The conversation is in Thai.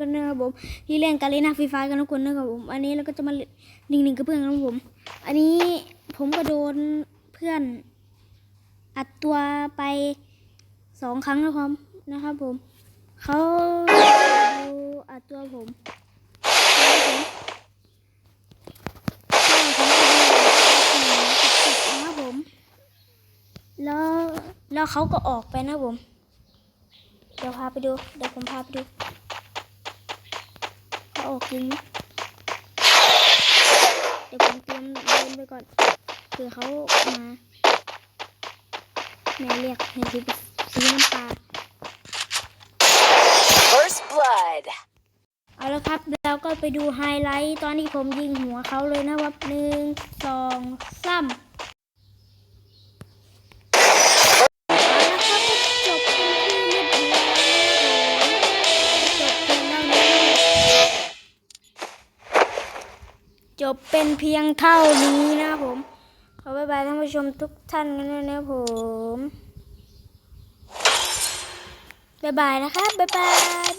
กันนะครับผมที่เล่นการเล่นหน้าฟรีไฟกันทุกคนนะครับผมอันนี้เราก็จะมาหนึ่งหนึ่งกับเพื่อนนครับผม อันนี้ผมก็โดนเพื่อนอัดตัวไปสองครั้งนะครับนะครับผมเขาดูอัดตัวผมนะครับผม แล้วแล้วเขาก็ออกไปนะผม เดี๋ยวพาไปดู เดี๋ยวผมพาไปดู ออกจริงไหมเดี๋ยวผมเตรียมเดินไปก่อนเผื่อเขามาแม่เรียกเห็นสีสีน้ำตาล First blood. เอาละครับเราก็ไปดูไฮไลท์ตอนที่ผมยิงหัวเขาเลยนะครับหนึ่งสองสาม จบเป็นเพียงเท่านี้นะผม ขอบ๊ายบายท่านผู้ชมทุกท่านกันด้วยนะผมบ๊ายบายนะครับบ๊ายบายบ๊ายบาย